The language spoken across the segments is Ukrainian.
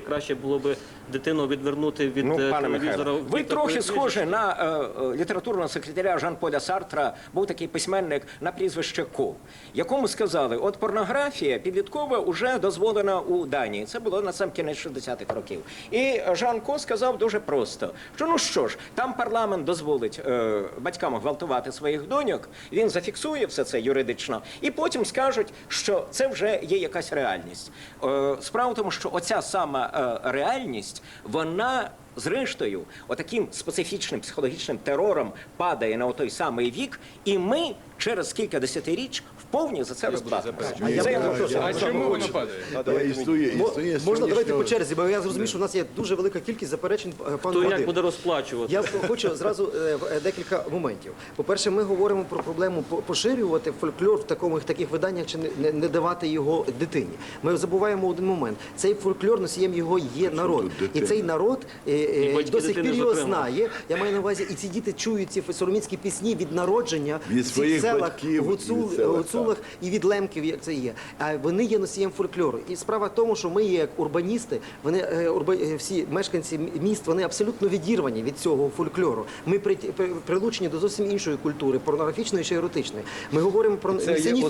Краще було би дитину відвернути від Ну, е, пане телевізора. Михайло, ви трохи схожі на е, е, літературного секретаря Жан-Поля Сартра. Був такий письменник на прізвище Ко, якому сказали, от порнографія підліткова вже дозволена у Данії. Це було на сам кінець 60-х років. І Жан Ко сказав дуже просто: що ну що ж, там парламент дозволить е, батькам гвалтувати своїх доньок, він зафіксує все це юридично, і потім скажуть, що це вже є якась реальність. Е, справа в тому, що оця сама реальність, вона. Зрештою, отаким специфічним психологічним терором падає на той самий вік, і ми через кілька десятиріч вповні за це розплатимося. А я а чому воно падає? Існує, існує Можна давайте по черзі, бо я зрозумів, що в нас є дуже велика кількість заперечень е, пану То як Вадиму. буде розплачувати? Я хочу зразу е, в- е, декілька моментів. По-перше, ми говоримо про проблему по- поширювати фольклор в такому в таких виданнях чи не, не, не давати його дитині. Ми забуваємо один момент. Цей фольклор носієм його є народ, і дитина? цей народ е, І до сих пір його знає. Я маю на увазі, і ці діти чують ці сороміцькі пісні від народження Від в цих селах, батьків, гуцул, від селах, гуцулах і від лемків, як це є. А вони є носієм фольклору. І справа в тому, що ми, є як урбаністи, вони е, е, всі мешканці міст, вони абсолютно відірвані від цього фольклору. Ми при, при- прилучені до зовсім іншої культури, порнографічної чи еротичної. Ми говоримо про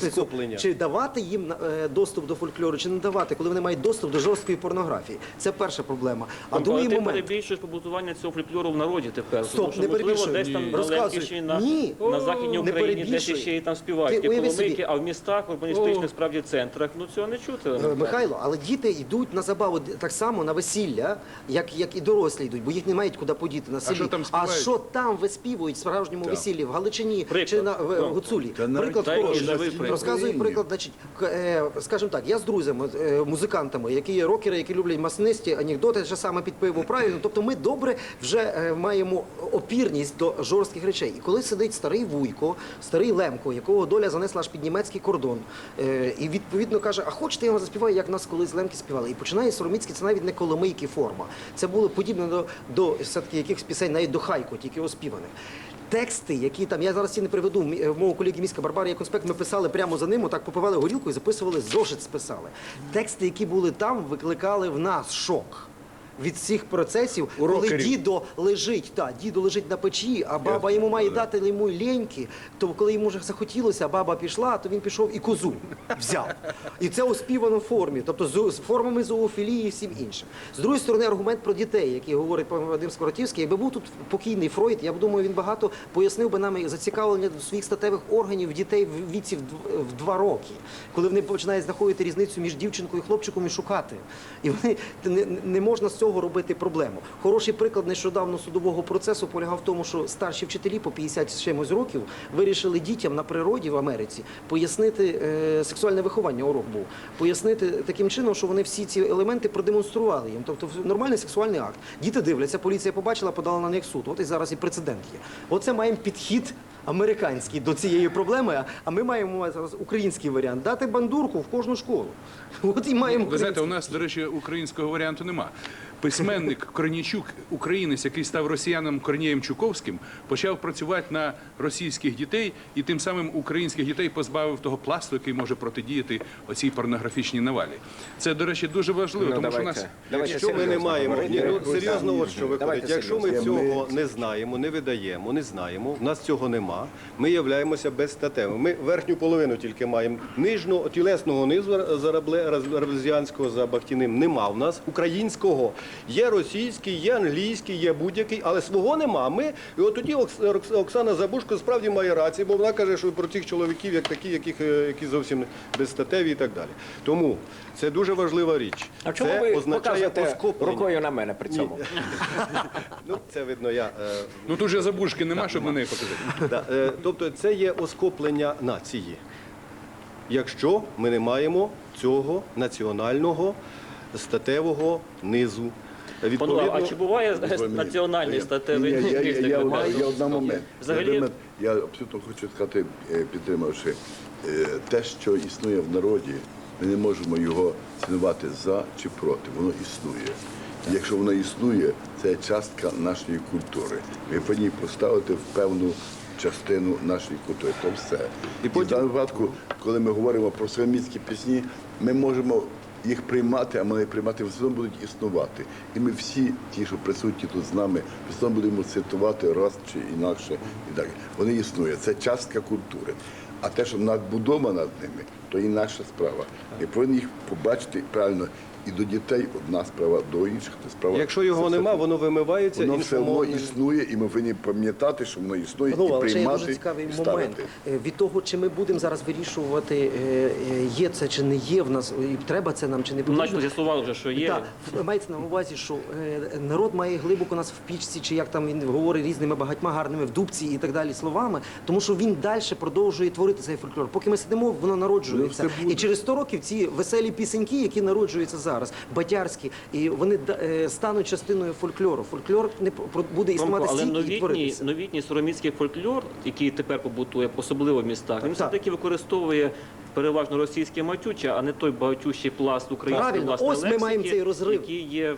оскоплення. чи давати їм е, доступ до фольклору, чи не давати, коли вони мають доступ до жорсткої порнографії. Це перша проблема. А Але другий ти момент. Перебільшуєш побутування цього фольклору в народі тепер. Стоп, тому що, не можливо, десь там на Лемківщині, Ні. на Західній Не Україні, десь ще і там співають Ти ті коломийки, а в містах, в урбаністичних справді центрах, ну цього не чути. Е, Михайло, але діти йдуть на забаву так само на весілля, як, як і дорослі йдуть, бо їх не мають куди подіти на селі. що там а що там виспівують в справжньому весіллі в Галичині Приклад. чи на в, Ну, Гуцулі? Та приклад. Розказую приклад. Значить, е, скажімо так, я з друзями, е, музикантами, які є рокери, які люблять маснисті, анекдоти, що саме під пиво правильно. Тобто ми добре вже е, маємо опірність до жорстких речей. І коли сидить старий вуйко, старий Лемко, якого доля занесла аж під німецький кордон, е, і відповідно каже: А хочете, я вам заспіваю, як нас колись лемки співали? І починає Сороміцький, це навіть не коломийки форма. Це було подібне до, до все-таки якихось пісень, навіть до хайку, тільки оспіваних. Тексти, які там, я зараз ці не приведу, в мого колеги міська Барбара є конспект, ми писали прямо за ним, отак попивали горілку і записували, зошит списали. Тексти, які були там, викликали в нас шок. Від всіх процесів, коли рокерів. дідо лежить, та дідо лежить на печі, а баба йому має дати йому ліньки, то коли йому вже захотілося, баба пішла, то він пішов і козу взяв. І це оспівано в формі, тобто з, з формами зоофілії і всім іншим. З другої сторони, аргумент про дітей, який говорить пан Вадим Скоротівський, якби був тут покійний Фройд, я б думаю, він багато пояснив би нам зацікавлення до своїх статевих органів дітей в віці в дв- в два роки, коли вони починають знаходити різницю між дівчинкою і хлопчиком і шукати. І вони не, не можна з цього робити проблему. Хороший приклад нещодавно судового процесу полягав в тому, що старші вчителі по 50 з чимось років вирішили дітям на природі в Америці пояснити е, сексуальне виховання. Урок був пояснити таким чином, що вони всі ці елементи продемонстрували їм. Тобто нормальний сексуальний акт. Діти дивляться, поліція побачила, подала на них суд. От і зараз і прецедент є. Оце маємо підхід. Американський до цієї проблеми, а ми маємо зараз український варіант дати бандурку в кожну школу. От і маємо Ви знаєте, у нас, до речі, українського варіанту нема. Письменник Корнійчук, українець, який став росіяном Корнієм Чуковським, почав працювати на російських дітей і тим самим українських дітей позбавив того пласту, який може протидіяти оцій порнографічній навалі. Це, до речі, дуже важливо, Ну, тому що нас Давайте Якщо ми не маємо, ні, ну, серйозно, от що Давайте виходить. Якщо ми цього не знаємо, не видаємо, не знаємо, в нас цього нема, ми являємося безстатевими. Ми верхню половину тільки маємо. Нижнього тілесного низу зарабле- за бахтіним нема. У нас українського. Є російський, є англійський, є будь-який, але свого нема. Ми, і от тоді Оксана Забушко справді має рацію, бо вона каже, що про цих чоловіків, як такі, яких, е, які зовсім безстатеві і так далі. Тому це дуже важлива річ. А чому це ви означає оскоплення. рукою на мене при цьому? Ну, це видно, я. е, ну тут же забушки нема, щоб на неї показати. да, е, тобто це є оскоплення нації. Якщо ми не маємо цього національного статевого низу. Панове, а чи буває національний статевий ні, я, я, я, я, одна момент. Взагалі- Я, абсолютно хочу сказати, е, підтримавши е, те, що існує в народі, ми не можемо його цінувати за чи проти. Воно існує. Якщо воно існує, це частка нашої культури. Ми повинні поставити в певну частину нашої культури. То все. І, потім- в даному випадку, коли ми говоримо про сороміцькі пісні, ми можемо їх приймати, а вони приймати все одно будуть існувати. І ми всі, ті, що присутні тут з нами, все одно будемо цитувати раз чи інакше і далі. Вони існують. Це частка культури. А те, що надбудова над ними, то і наша справа. І повинні їх побачити правильно. І до дітей одна справа, до інших це справа. Якщо його Це все нема, воно вимивається Воно все одно існує, і ми повинні пам'ятати, що воно існує, Ну, і але приймати дуже цікавий і момент. Е, Від того, чи ми будемо зараз вирішувати, е, е, є це чи не є в нас, і треба це нам чи не потрібно. начебто з'ясували вже, що є. Так, мається на увазі, що народ має глибоко нас в пічці, чи як там він говорить різними багатьма гарними в дубці і так далі словами, тому що він далі продовжує творити цей фольклор. Поки ми сидимо, воно народжується. Ну. І через 100 років ці веселі пісеньки, які народжуються зараз, батярські, і вони е, стануть частиною фольклору. Фольклор не буде існувати Ромко, але стільки і творитися. новітній сороміцький фольклор, який тепер побутує, особливо в містах, він все-таки використовує переважно російське матюче, а не той багатющий пласт української Правильно. власної Ось ми лексики, маємо цей розрив. який є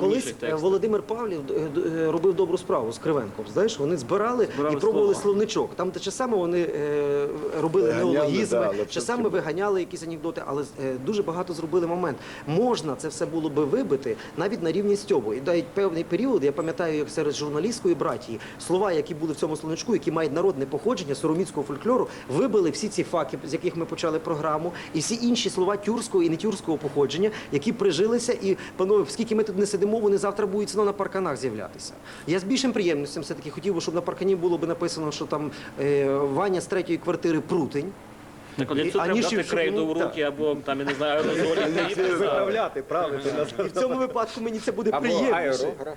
Колись е, текстах. Володимир Павлів е, е, робив добру справу з Кривенком. Знаєш, вони збирали, Збирали і пробували слова. словничок. Там те саме вони е, робили Виганяли, неологізми, да, але саме виганяли якісь анекдоти, але е, дуже багато зробили момент. Можна це все було би вибити навіть на рівні стьобу. І навіть певний період, я пам'ятаю, як серед журналістської братії слова, які були в цьому словничку, які мають народне походження сороміцького фольклору, вибили всі ці факи, з яких ми почали програму, і всі інші слова тюркського і не тюркського походження, які прижилися. І панове, скільки ми тут не сидимо, вони завтра будуть знову на парканах з'являтися. Я з більшим приємністю все таки хотів би, щоб на паркані було б написано, що там е, Ваня з третьої квартири прутень. Так, от цього треба дати крейду в руки або там, я не знаю, аерозолі. Виправляти, правити. І в цьому випадку мені це буде Або приємніше. аерограф.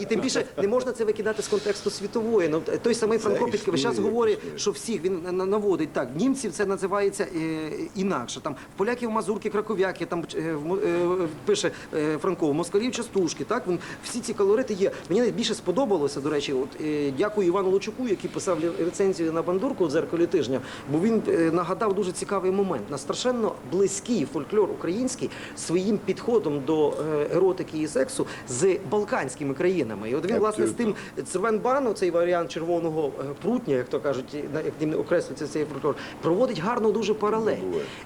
І тим більше не можна це викидати з контексту світової. Ну той самий Франко Підки весь час говорить, що всіх він на- наводить так. Німців це називається е, інакше. Там в поляків мазурки, краков'яки, там е, в мо- е, пише е, Франко, в москалів частушки. Так він всі ці колорити є. Мені найбільше сподобалося. До речі, от е, дякую Івану Лучуку, який писав лі- рецензію на бандурку в дзеркалі тижня, бо він е, нагадав дуже цікавий момент. На страшенно близький фольклор український своїм підходом до е, еротики і сексу з балканськими країнами. І от він власне з тим Цервенбану, цей варіант червоного е, прутня, як то кажуть, як ним окреслюється цей фольклор, проводить гарну дуже паралель.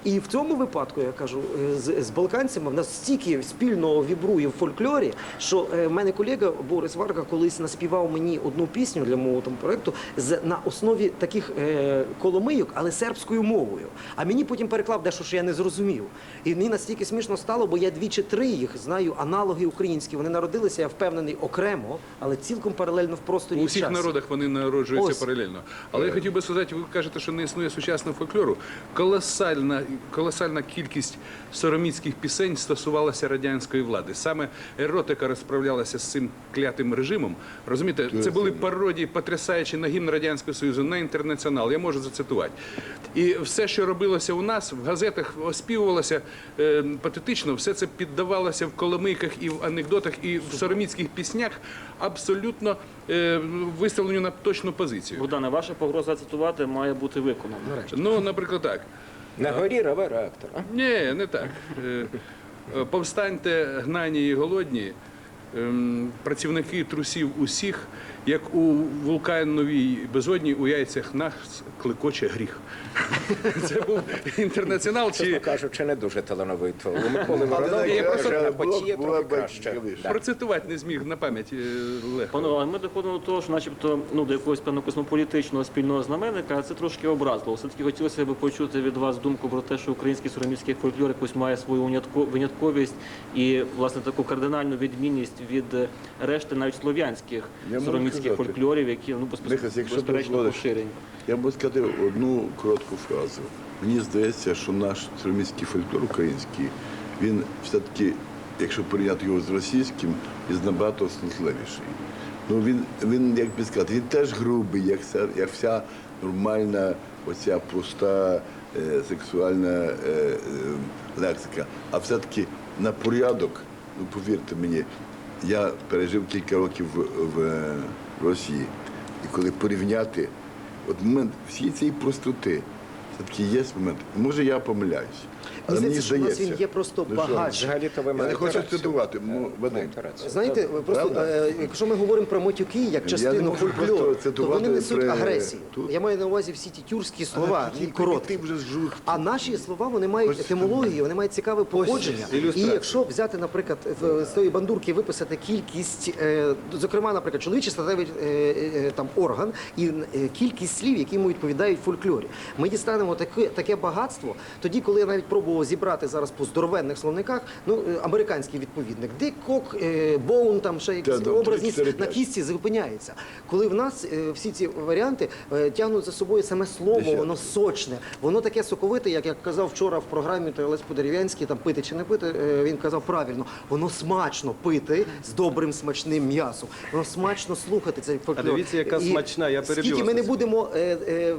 І в цьому випадку я кажу, е, з, з балканцями в нас стільки спільного вібрує в фольклорі, що в мене колега Борис Варка колись наспівав мені одну пісню для мого там проекту з на основі таких е, коломийок, але сербською мовою. А мені потім переклав дещо, що я не зрозумів. І мені настільки смішно стало, бо я дві чи три їх знаю аналоги українські. Вони народилися, я впевнений, окремо, але цілком паралельно в просторі. У всіх часі. народах вони народжуються Ось. паралельно. Але я хотів би сказати, ви кажете, що не існує сучасного фольклору. Колосальна, колосальна кількість сороміцьких пісень стосувалася радянської влади. Саме еротика розправлялася з цим клятим режимом. Розумієте, це були пародії, потрясаючі на гімн Радянського Союзу, на інтернаціонал. Я можу зацитувати. І все, що робилося у нас, в газетах оспівувалося е, патетично, все це піддавалося в коломийках і в анекдотах, і в сороміцьких піснях абсолютно е, виставленню на точну позицію. Богдане, ваша погроза цитувати має бути виконана. Ну, наприклад, так. На горі реве реактор. а? Ні, не так. Е, е, Повстаньте гнані і голодні, ем, працівники трусів усіх, як у вулкановій безодні у яйцях нас клекоче гріх. Це був інтернаціонал. Чесно Чи кажучи, не дуже талановито. У Миколи Але я просто- на була- почі є була трохи краще. процитувати не зміг на пам'ять е, легко. Пане, але ми доходимо до того, що начебто ну, до якогось певного космополітичного спільного знаменника, це трошки образливо. Все-таки хотілося б почути від вас думку про те, що український сороміцький фольклор якось має свою винятковість і, власне, таку кардинальну відмінність від е, решти навіть слов'янських Я сказати. фольклорів, які ну, безперечно поширені. Я можу сказати одну коротку фразу. Мені здається, що наш сороміцький фольклор український, він все-таки, якщо порівняти його з російським, він набагато смутливіший. Ну він, він як би сказати, він теж грубий, як вся, як вся нормальна, оця проста е, сексуальна е, е, лексика. А все-таки на порядок, ну повірте мені, я пережив кілька років в, в Росії. І коли порівняти, от момент всієї цієї простоти, все-таки є момент. Може, я помиляюсь. Але мені здається, у нас він є просто багатший. Взагалі-то ви Я не маєте хочу рацію. цитувати, ну, Вадим. Маєте рацію. Знаєте, ви просто Правда? е, якщо ми говоримо про матюки як не частину можу фольклору, просто то цитувати вони несуть при- агресію. тут. Я маю на увазі всі ті тюркські слова, які і короткі. вже. А наші слова вони мають етимологію, вони мають цікаве походження. І ілюстрація. якщо взяти, наприклад, в- з тої бандурки виписати кількість, е, зокрема, наприклад, чоловічий статевий е, е, там орган і е, кількість слів, які йому відповідають в фольклорі, ми дістанемо таке, таке багатство. Тоді, коли я навіть пробував зібрати зараз по здоровенних словниках, ну е, американський відповідник, дикок, е, боун, там ще якісь образність 3-4-5. на кістці зупиняється. Коли в нас е, всі ці варіанти тягнуть за собою саме слово, воно сочне, воно таке соковите, як я казав вчора в програмі Олесь Подерев'янський, там пити чи не пити, він казав правильно, воно смачно пити з добрим смачним м'ясом. Воно смачно слухати цей фольклор. А дивіться, яка І смачна, я переб'ю Скільки ми не будемо е, е,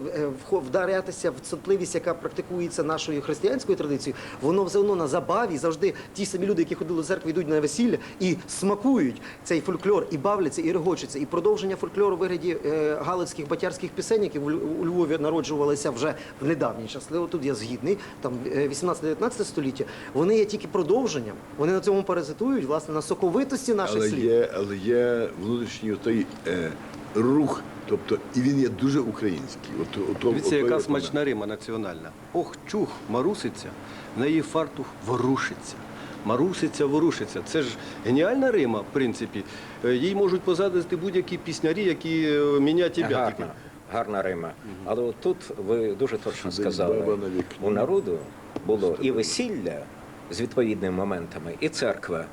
вдарятися в цнотливість, яка практикується нашою християнською традицією, воно все одно на забаві завжди ті самі люди, які ходили до церкви, йдуть на весілля і смакують цей фольклор, і бавляться, і регочуться. І продовження фольклору у вигляді е, галицьких батярських пісень, які в у Львові народжувалися вже в недавній час. Але Тут я згідний, там е, 18-19 століття. Вони є тільки продовженням. Вони на цьому паразитують, власне, на соковитості наших Але слів. є, але є внутрішній той е, рух, тобто, і він є дуже український. От, от, Дивіться, от, яка от- смачна рима національна. Ох, чух, маруситься, в неї фартух ворушиться. Маруситься, ворушиться. Це ж геніальна рима, в принципі. Е, Їй можуть позадати будь-які піснярі, які е, мінять і Гарна, гарна Рима. Але от тут ви дуже точно сказали, у народу було і весілля з відповідними моментами, і церква.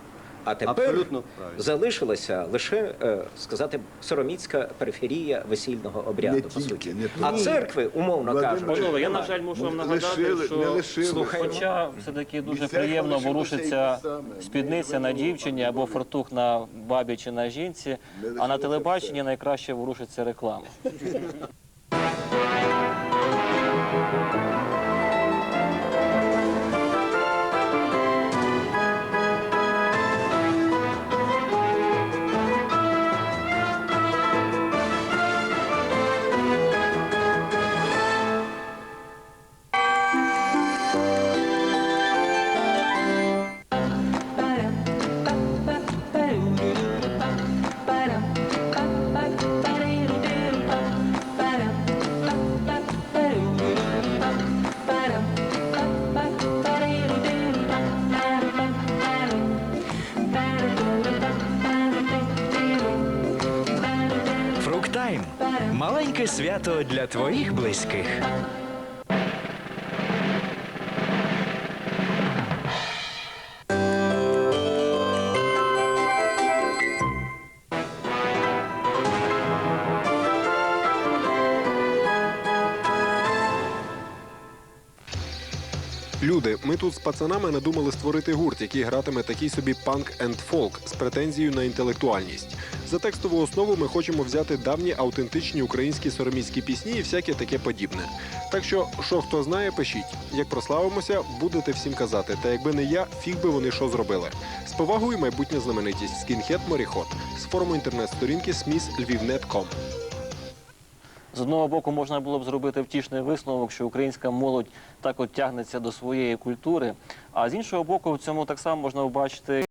А тепер Абсолютно правильно. залишилася лише е, сказати сороміцька периферія весільного обряду. Не по тільки, суті. не а церкви, умовно кажучи, Панове, я, на жаль, мушу вам нагадати, лишили, не що лишили. Слухай, Хоча все-таки дуже Від приємно лишилося ворушиться те саме. спідниця на дівчині або фартух на бабі чи на жінці, а на телебаченні найкраще ворушиться реклама. маленьке свято для твоїх близьких. Люди, ми тут з пацанами надумали створити гурт, який гратиме такий собі панк енд фолк з претензією на інтелектуальність. За текстову основу ми хочемо взяти давні автентичні українські сороміські пісні і всяке таке подібне. Так що, що хто знає, пишіть. Як прославимося, будете всім казати. Та якби не я, фіг би вони що зробили. З повагою майбутня знаменитість скінхет моріхот з форуму інтернет-сторінки smiss.lvivnet.com. З одного боку, можна було б зробити втішний висновок, що українська молодь так от тягнеться до своєї культури. А з іншого боку, в цьому так само можна побачити